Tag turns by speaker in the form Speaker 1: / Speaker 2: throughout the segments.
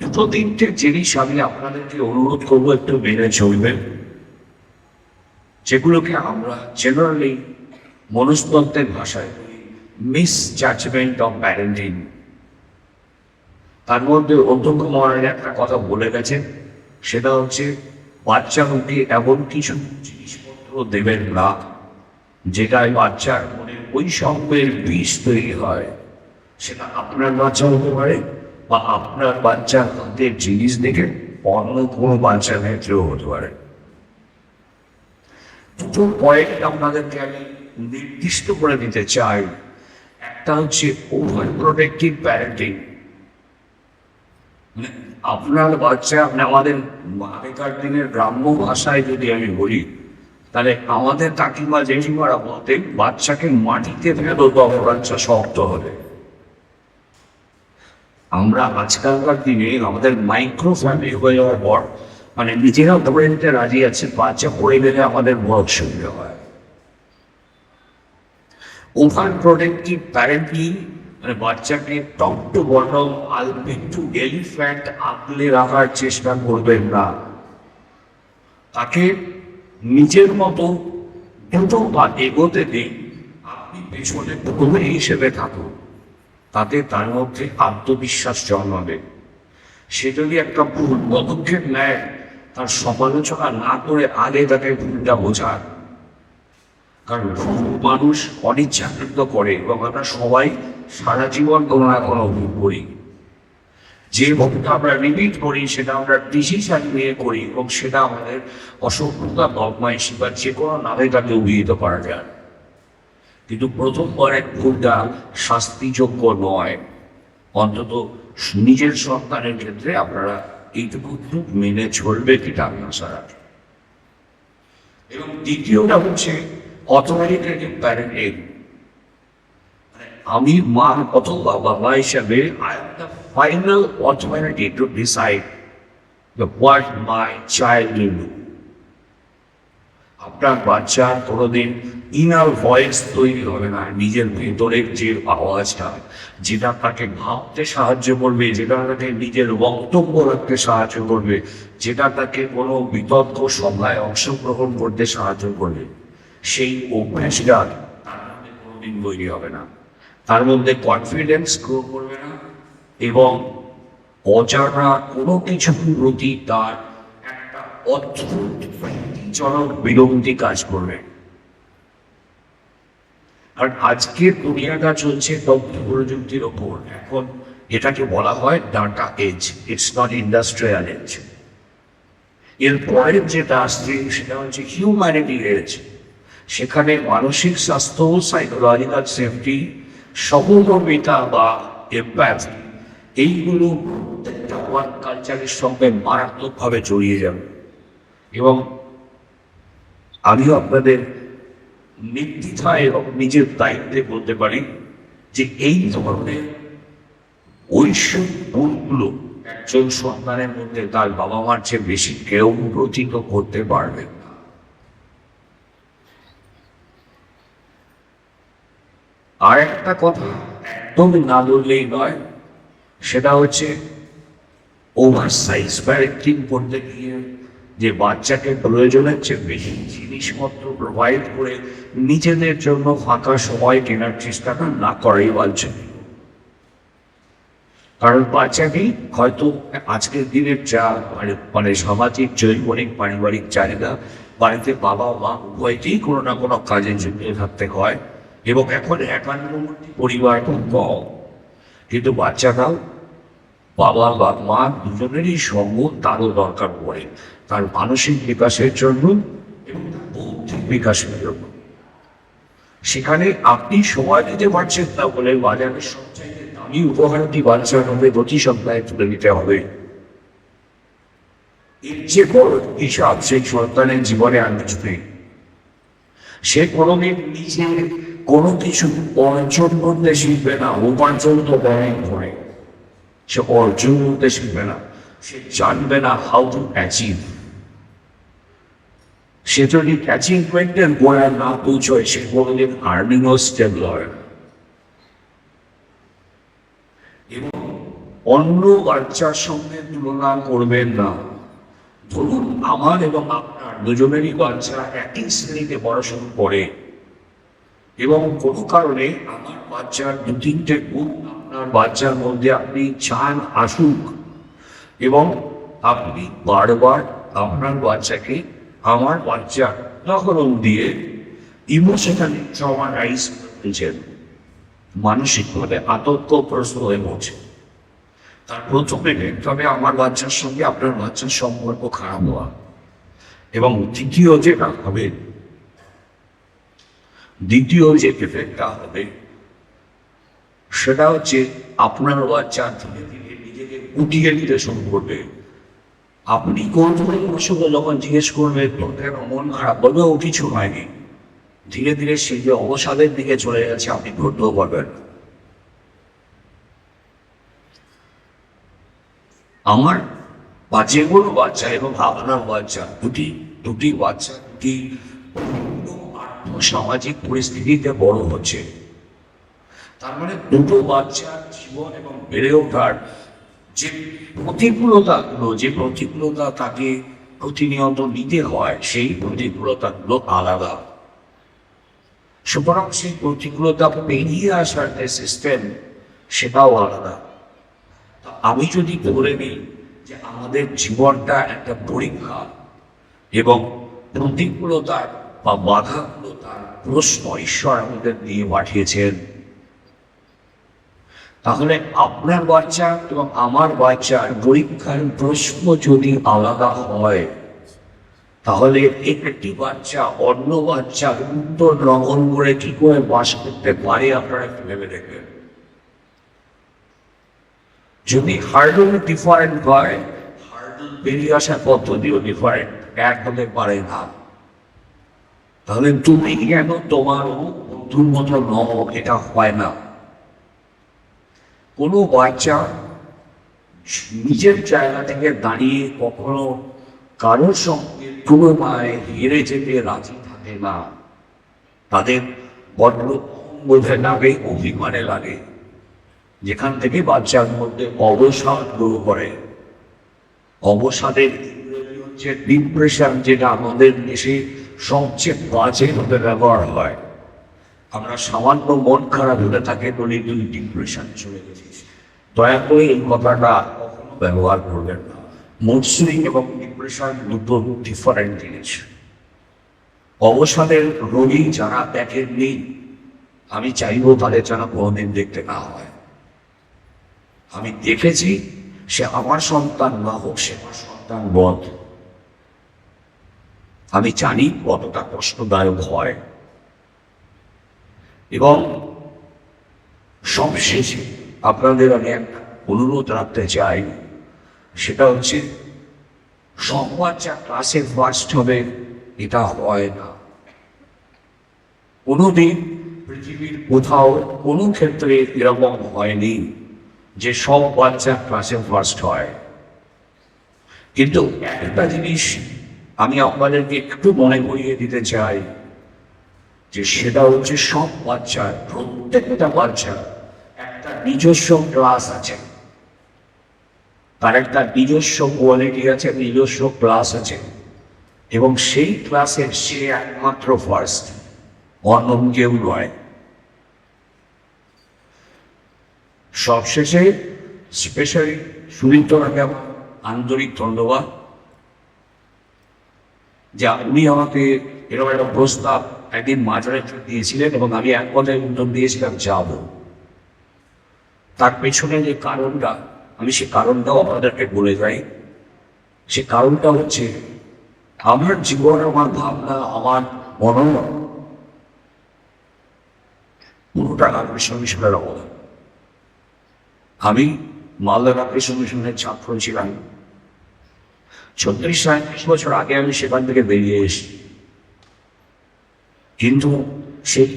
Speaker 1: দুটো তিনটে জিনিস আমি আপনাদেরকে অনুরোধ করব, একটু মেনে চলবেন। যেগুলোকে আমরা জেনারেলি মনস্তত্ত্বের ভাষায় মিস জাজমেন্ট অফ প্যারেন্টিং তার মধ্যে অধ্যক্ষ মহারাজ একটা কথা বলে গেছেন, সেটা হচ্ছে বাচ্চাকে এমন কিছু জিনিসপত্র দেবেন না, যেটাই বাচ্চার মনে ওই সঙ্গের বিষ তৈরি হয়। সেটা আপনার বাচ্চা হতে পারে বা আপনার বাচ্চা হাতের জিনিস দেখে অন্য কোনো বাচ্চার ক্ষেত্রেও হতে পারে। দুটো পয়েন্ট আপনাদেরকে আমি নির্দিষ্ট করে দিতে চাই। একটা হচ্ছে ওভার প্রোটেক্টিভ প্যারেন্টিং আপনার বাচ্চা মানে আমাদের আগেকার দিনের গ্রাম্য ভাষায় যদি আমি বলি, তাহলে আমাদের কাকিমা জেঠিমারা বলতেন, বাচ্চাকে মাটিতে ফেলো তবে বাচ্চা শক্ত হবে। আমরা আজকালকার দিনে আমাদের মাইক্রো ফ্যামিলি হয়ে যাওয়ার পর মানে নিজেরাও ধরে নিতে রাজি আছে বাচ্চা পড়ে গেলে আমাদের বড় সুবিধা হয়। ওভার প্রোটেক্টিভ প্যারেন্টলি মানে বাচ্চাকে টপ টু বটম আলপি টু এলিফ্যান্ট আগলে রাখার চেষ্টা করবেন না। তাকে নিজের মতো দ্রুত বা এগোতে দিন, আপনি পেছনে প্রথমে হিসেবে থাকুন। তাতে তার মধ্যে আত্মবিশ্বাস জন্মাবে। সে যদি একটা ভুল, পদক্ষেপ নেয়। তার সমালোচনা না করে আগে তাকে ভুলটা বোঝান কারণ ভুল মানুষ অনিচ্ছাকৃত করে এবং আমরা সবাই সারা জীবন কোনো না কোনো ভুল করি। যে ভুলটা আমরা রিপিট করি, সেটা আমরা ডিসিশন নিয়ে করি এবং সেটা আমাদের অসভ্যতা বদমাইশি বা যে কোনো নামে তাকে অভিহিত করা যায়। কিন্তু প্রথমবার এক ভুলটা শাস্তিযোগ্য নয়। অন্তত নিজের সন্তানের ক্ষেত্রে আপনারা এইটুকু মেনে চলবে এটা আমি আশা এবং দ্বিতীয়টা হচ্ছে অথরিটেটিভ প্যারেন্টিং আমি, মা, অথবা বাবা হিসাবে I am the final authority to decide the what my child will do আপনার বাচ্চার কোনোদিন ইনার ভয়েস তৈরি হবে না, নিজের ভেতরের যে আওয়াজটা, যেটা তাকে ভাবতে সাহায্য করবে, যেটা তাকে নিজের বক্তব্য রাখতে সাহায্য করবে, যেটা তাকে কোনো বিতর্ক সভায় অংশগ্রহণ করতে সাহায্য করবে, সেই অভ্যাসটা কোনোদিন তৈরি হবে না। তার মধ্যে কনফিডেন্স গ্রো করবে না এবং অজানা কোনো কিছুর প্রতি তার একটা অদ্ভুত জনক বিরক্তি কাজ করবে। কারণ আজকের দুনিয়াটা চলছে তথ্য প্রযুক্তির ওপর। এখন এটাকে বলা হয় data age it's not industrial age এর পরের যেটা আসছে সেটা হচ্ছে হিউম্যানিটি এজ সেখানে মানসিক স্বাস্থ্য সাইকোলজিক্যাল সেফটি সহমর্মিতা বা এম্প্যাথি এইগুলো ওয়ার্ক কালচারের সঙ্গে মারাত্মকভাবে জড়িয়ে যাবে। এবং আমিও আপনাদের নির্দ্বিধায় নিজের দায়িত্বে বলতে পারি যে এই ধরনের ঐশ্বর গুণগুলো একজন সন্তানের মধ্যে তার বাবা মার চেয়ে বেশি কেউ প্রতীত করতে পারবে আর একটা কথা একদম না বললেই নয়, সেটা হচ্ছে ওভার সাইজ প্যারেন্টিং করতে গিয়ে যে বাচ্চাকে প্রয়োজনের চেয়ে বেশি জিনিসপত্র প্রোভাইড করে নিজেদের জন্য ফাঁকা সময় কেনার চেষ্টাটা না করাই বাঞ্ছনীয়। কারণ বাচ্চাটি হয়তো আজকের দিনের যা মানে মানে সামাজিক, জৈবনিক, পারিবারিক চাহিদা, বাড়িতে বাবা, মা, উভয়কেই কোনো না কোনো কাজে জড়িয়ে থাকতে হয় এবং এখন একান্নবর্তী পরিবার খুব কম। কিন্তু বাচ্চাটাও বাবা বা মা দুজনেরই সঙ্গ তারও দরকার পড়ে। তার মানসিক বিকাশের জন্য বৌদ্ধিক বিকাশের জন্য। সেখানে আপনি সময় দিতে পারছেন না বলে বাজারের সবচাইতে দামি উপহারটি বাচ্চার হবে প্রতি সপ্তাহে তুলে নিতে হবে। এর যে বড় হিসাব সেই সন্তানের জীবনে আর কিছু সে কোনোদিন নিজে কোনো কিছু অর্জন করতে শিখবে না, উপার্জন তো বড়ই করে সে অর্জন করতে শিখবে না। সে জানবে না হাউ টু অ্যাচিভ সে যদি অ্যাচিভমেন্টের গোড়া না পৌঁছয়, সে কোনোদিন আর্নিংও স্টেবল হয় এবং অন্য বাচ্চার সঙ্গে তুলনা করবেন না। ধরুন আমার এবং আপনার দুজনেরই বাচ্চা একই শ্রেণীতে পড়াশুনো করে এবং কোনো কারণে আমার বাচ্চার দু তিনটে গুণ আপনার বাচ্চার মধ্যে আপনি চান আসুক এবং আপনি বারবার আপনার বাচ্চাকে, আমার বাচ্চা উদাহরণ দিয়ে ইমোশনালি ট্রমাটাইজ করছেন। মানসিকভাবে আতঙ্কগ্রস্ত হয়ে পড়ছে। তার প্রথমে তবে আমার বাচ্চার সঙ্গে আপনার বাচ্চার সম্পর্ক খারাপ হওয়া। এবং দ্বিতীয় যেটা হবে, দ্বিতীয় যে এফেক্টটা হবে সেটা হচ্ছে আপনার বাচ্চা ধীরে ধীরে নিজেকে গুটিয়ে নিতে শুরু করবে। আপনি কোন ধরনের সঙ্গে যখন জিজ্ঞেস করবে কেন মন খারাপ? বলবে, ও কিছু হয়নি। ধীরে ধীরে সে যে অবসাদের দিকে চলে যাচ্ছে, আপনি ধরতেও পারবেন আমার বা যে কোনো বাচ্চা এবং আপনার বাচ্চা দুটি দুটি বাচ্চা দুটি সামাজিক পরিস্থিতিতে বড় হচ্ছে। তার মানে দুটো বাচ্চার জীবন এবং বেড়ে ওঠার যে প্রতিকূলতাগুলো, যে প্রতিকূলতা তাকে প্রতিনিয়ত নিতে হয়, সেই প্রতিকূলতাগুলো আলাদা। সুতরাং সেই প্রতিকূলতা পেরিয়ে আসার যে সিস্টেম সেটাও আলাদা। আমি যদি ধরে নিই যে আমাদের জীবনটা একটা পরীক্ষা এবং প্রতিকূলতার বা বাধাগুলো তার প্রশ্ন ঈশ্বর আমাদের দিয়ে পাঠিয়েছেন তাহলে আপনার বাচ্চা এবং আমার বাচ্চার পরীক্ষার প্রশ্ন যদি আলাদা হয়, তাহলে একটি বাচ্চা অন্য বাচ্চা উত্তর গ্রহণ করে কি করে বাস করতে পারে আপনারা একটু ভেবে দেখবেন। যদি হার্ডল ডিফারেন্ট হয়, হার্ডল বেরিয়ে আসার পদ্ধতিও ডিফারেন্ট, এক হতে পারে না। তাহলে তুমি কেন তোমার বন্ধুর মতো নও, এটা হয় না। কোনো বাচ্চা নিজের জায়গা থেকে দাঁড়িয়ে কখনো কারোর সঙ্গে তুলনায় হেরে যেতে রাজি থাকে না। তাদের বড্ড লাগে অভিমানে লাগে, যেখান থেকে বাচ্চার মধ্যে অবসাদ শুরু করে। অবসাদের হচ্ছে ডিপ্রেশন যেটা আমাদের দেশে সবচেয়ে বাজে ভাবে ব্যবহার হয়। আমরা সামান্য মন খারাপ হলে থাকে তুই ডিপ্রেশন চলে গেছিস দয়া করে এই কথাটা ব্যবহার করবেন না। মুড এবং ডিপ্রেশন দুটো ডিফারেন্ট জিনিস। অবসাদের রোগী যারা দেখেননি আমি চাইব তাদের যেন কোনোদিন দেখতে না হয়। আমি দেখেছি, সে আমার সন্তান না হোক, সে আমার সন্তান বধ আমি জানি কতটা কষ্টদায়ক হয়। এবং সবশেষে আপনাদের আমি এক অনুরোধ রাখতে চাই। সেটা হচ্ছে সব বাচ্চা ক্লাসে ফার্স্ট হবে, এটা হয় না। কোনোদিন পৃথিবীর কোথাও কোনো ক্ষেত্রে এরকম হয়নি যে সব বাচ্চা ক্লাসে ফার্স্ট হয়। কিন্তু একটা জিনিস আমি আপনাদেরকে একটু মনে করিয়ে দিতে চাই, যে সেটা হচ্ছে সব বাচ্চার, প্রত্যেকটা বাচ্চা নিজস্ব ক্লাস আছে। তার একটা নিজস্ব কোয়ালিটি আছে, নিজস্ব ক্লাস আছে। এবং সেই ক্লাসের সে একমাত্র ফার্স্ট অন্য কেউ নয়। সবশেষে স্পেশালি সুনীতরাকে আন্তরিক ধন্যবাদ। যে উনি আমাকে এরকম একটা প্রস্তাব একদিন মাঝারে দিয়েছিলেন এবং আমি এক কথায় উত্তর দিয়েছিলাম, যাব। তার পেছনে যে কারণটা, আমি সে কারণটাও আপনাদেরকে বলে যাই। সে কারণটা হচ্ছে, আমার জীবন, আমার ভাবনা, আমার মনোনয়ন পুরোটা রামকৃষ্ণ মিশনের অবদান। আমি মালদা রামকৃষ্ণ মিশনের ছাত্র ছিলাম। ছত্রিশ, সাঁত্রিশ বছর আগে আমি সেখান থেকে বেরিয়ে এসেছি। কিন্তু সেই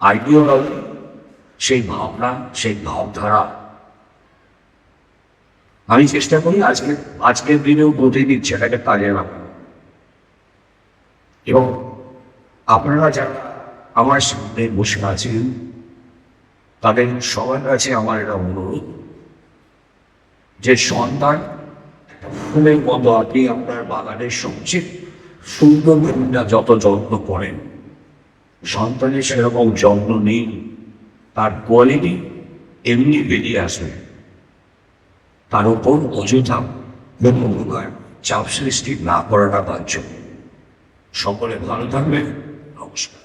Speaker 1: আইডিওলজি সেই ভাবনা, সেই ভাবধারা। আমি চেষ্টা করি আজকে আজকের দিনেও প্রতিদিন সেটাকে কাজে লাগানো এবং আপনারা যারা আমার সামনে বসে আছেন, তাদের সবার কাছে আমার এটা অনুরোধ যে সন্তান ফুলের মতো আপনি আপনার বাগানের সবচেয়ে সুন্দর ফুলটা যত যত্ন করেন, সন্তানের সেরকম যত্ন নেই। তার কোয়ালিটি এমনি বেরিয়ে আসবে। তার উপর অযথা প্রকার চাপ সৃষ্টি না করাটা বাঞ্ছ সকলে ভালো থাকবে নমস্কার।